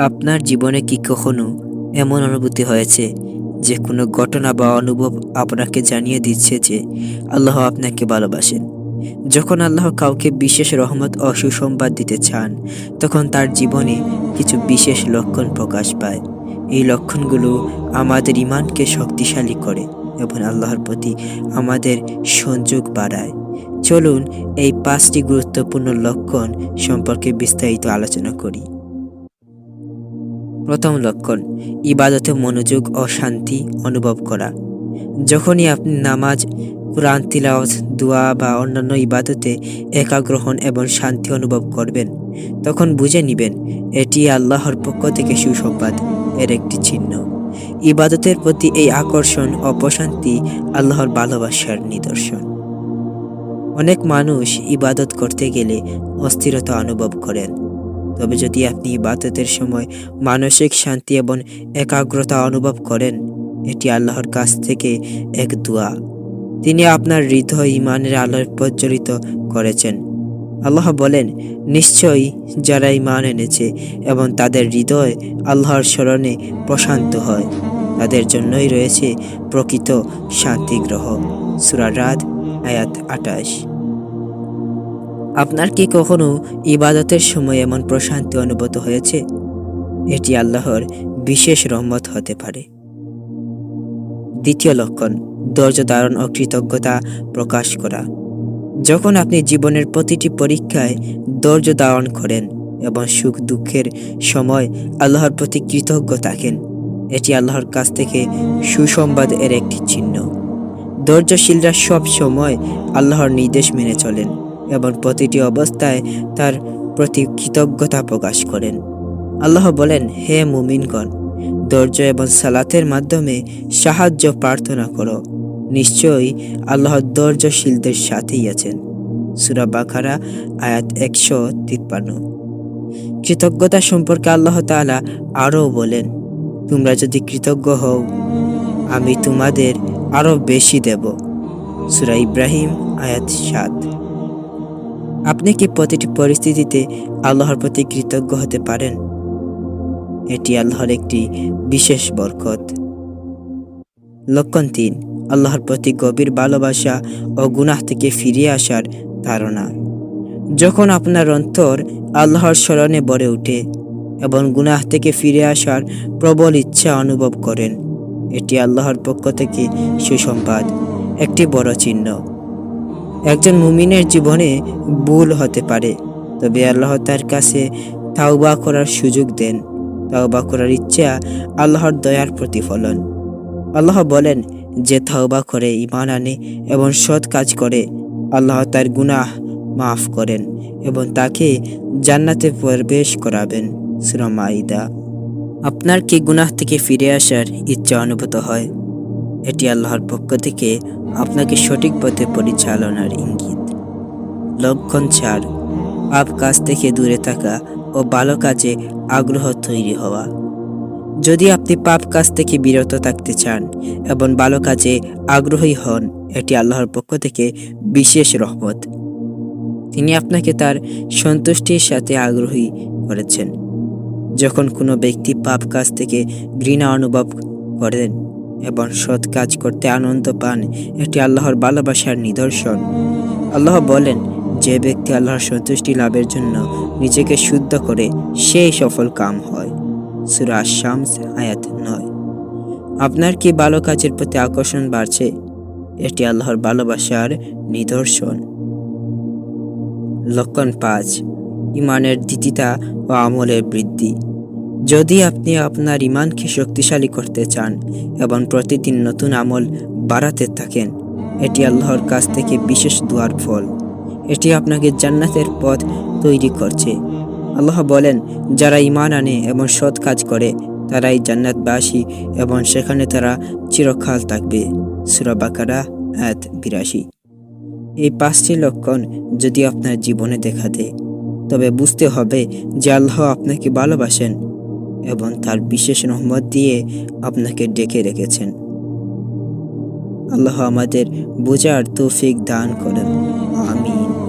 আপনার জীবনে কি কখনো এমন অনুভূতি হয়েছে যে কোনো ঘটনা বা অনুভব আপনাকে জানিয়ে দিচ্ছে যে আল্লাহ আপনাকে ভালোবাসেন? যখন আল্লাহ কাউকে বিশেষ রহমত ও সুসংবাদ দিতে চান, তখন তার জীবনে কিছু বিশেষ লক্ষণ প্রকাশ পায়। এই লক্ষণগুলো আমাদের ইমানকে শক্তিশালী করে এবং আল্লাহর প্রতি আমাদের সংযোগ বাড়ায়। চলুন এই পাঁচটি গুরুত্বপূর্ণ লক্ষণ সম্পর্কে বিস্তারিত আলোচনা করি। প্রথম লক্ষণ, ইবাদতে মনোযোগ ও শান্তি অনুভব করা। যখনই আপনি নামাজ, কোরআন, তিলাওয়াত, দোয়া বা অন্যান্য ইবাদতে একাগ্র হন এবং শান্তি অনুভব করবেন, তখন বুঝে নিবেন, এটি আল্লাহর পক্ষ থেকে সুসংবাদ, এর একটি চিহ্ন। ইবাদতের প্রতি এই আকর্ষণ ও প্রশান্তি আল্লাহর ভালোবাসার নিদর্শন। অনেক মানুষ ইবাদত করতে গেলে অস্থিরতা অনুভব করেন। তবে যদি আপনি ইবাদতের সময় মানসিক শান্তি এবং একাগ্রতা অনুভব করেন, এটি আল্লাহর কাছ থেকে এক দোয়া। তিনি আপনার হৃদয় ইমানের আলোয় প্রজ্বলিত করেছেন। আল্লাহ বলেন, নিশ্চয়ই যারা ইমান এনেছে এবং তাদের হৃদয় আল্লাহর স্মরণে প্রশান্ত হয়, তাদের জন্যই রয়েছে প্রকৃত শান্তি গ্রহ সুরারাত আয়াত আটাশ। আপনার কি কখনো ইবাদতের সময় এমন প্রশান্তি অনুভূত হয়েছে? এটি আল্লাহর বিশেষ রহমত হতে পারে। দ্বিতীয় লক্ষণ, ধৈর্য ধারণ ও কৃতজ্ঞতা প্রকাশ করা। যখন আপনি জীবনের প্রতিটি পরীক্ষায় ধৈর্য ধারণ করেন এবং সুখ দুঃখের সময় আল্লাহর প্রতি কৃতজ্ঞ থাকেন, এটি আল্লাহর কাছ থেকে সুসংবাদ এর একটি চিহ্ন। ধৈর্যশীলরা সব সময় আল্লাহর নির্দেশ মেনে চলেন। এবং প্রতিটি অবস্থায় তার প্রতি কৃতজ্ঞতা প্রকাশ করেন। আল্লাহ বলেন, হে মুমিনগণ, ধৈর্য এবং সালাতের মাধ্যমে সাহায্য প্রার্থনা করো। নিশ্চয়ই আল্লাহ ধৈর্যশীলদের সাথেই আছেন। সুরা বাখারা আয়াত একশো তিপ্পান্ন। কৃতজ্ঞতা সম্পর্কে আল্লাহ তাআলা আরও বলেন, তোমরা যদি কৃতজ্ঞ হও, আমি তোমাদের আরও বেশি দেব। সুরা ইব্রাহিম, আয়াত সাত। আপনি কি প্রতিটি পরিস্থিতিতে আল্লাহর প্রতি কৃতজ্ঞ হতে পারেন? এটি আল্লাহর একটি বিশেষ বরকত। লক্ষণ তিন, আল্লাহর প্রতি গভীর ভালোবাসা ও গুনাহ থেকে ফিরে আসার ধারণা। যখন আপনার অন্তর আল্লাহর স্মরণে ভরে ওঠে এবং গুনাহ থেকে ফিরে আসার প্রবল ইচ্ছা অনুভব করেন, এটি আল্লাহর পক্ষ থেকে সুসংবাদ, একটি বড় চিহ্ন। একজন মুমিনের জীবনে ভুল হতে পারে, তবে আল্লাহ তার কাছে তাওবা করার সুযোগ দেন। তাওবা করার ইচ্ছা আল্লাহর দয়ার প্রতিফলন। আল্লাহ বলেন, যে তাওবা করে ইমান আনে এবং সৎ কাজ করে, আল্লাহ তার গুনাহ মাফ করেন এবং তাকে জান্নাতে প্রবেশ করাবেন। সুরমাইদা আপনার কি গুনাহ থেকে ফিরে আসার ইচ্ছা অনুভূত হয়? এটি আল্লাহর পক্ষ থেকে আপনাকে সঠিক পথে পরিচালনার ইঙ্গিত। লক্ষণ চার, পাপ কাজ থেকে দূরে থাকা ও ভালো কাজে আগ্রহ তৈরি হওয়া। যদি আপনি পাপ কাজ থেকে বিরত থাকতে চান এবং ভালো কাজে আগ্রহী হন, এটি আল্লাহর পক্ষ থেকে বিশেষ রহমত। তিনি আপনাকে তার সন্তুষ্টির সাথে আগ্রহী করেছেন। যখন কোনো ব্যক্তি পাপ কাজ থেকে ঘৃণা অনুভব করেন এবং সৎ কাজ করতে আনন্দ পান, এটি আল্লাহর ভালোবাসার নিদর্শন। আল্লাহ বলেন, যে ব্যক্তি আল্লাহর সন্তুষ্টি লাভের জন্য নিজেকে শুদ্ধ করে, সেই সফল কাম হয়। সুরা শামস আয়াত নয়। আপনার কি ভালো কাজের প্রতি আকর্ষণ বাড়ছে? এটি আল্লাহর ভালোবাসার নিদর্শন। লক্ষণ পাঁচ, ইমানের দ্বিতীয়তা ও আমলের বৃদ্ধি। যদি আপনি আপনার ইমানকে শক্তিশালী করতে চান এবং প্রতিদিন নতুন আমল বাড়াতে থাকেন, এটি আল্লাহর কাছ থেকে বিশেষ দুয়ার ফল। এটি আপনাকে জান্নাতের পথ তৈরি করছে। আল্লাহ বলেন, যারা ইমান আনে এবং সৎ কাজ করে, তারাই জান্নাতবাসী এবং সেখানে তারা চিরকাল থাকবে। সুরাবাকারা এক বিরাশি। এই পাঁচটি লক্ষণ যদি আপনার জীবনে দেখা দেয়, তবে বুঝতে হবে যে আল্লাহ আপনাকে ভালোবাসেন। এবং তার বিশেষ রহমত দিয়ে আপনাকে ডেকে রেখেছেন। আল্লাহ আমাদের বোঝার তৌফিক দান করেন। আমিন।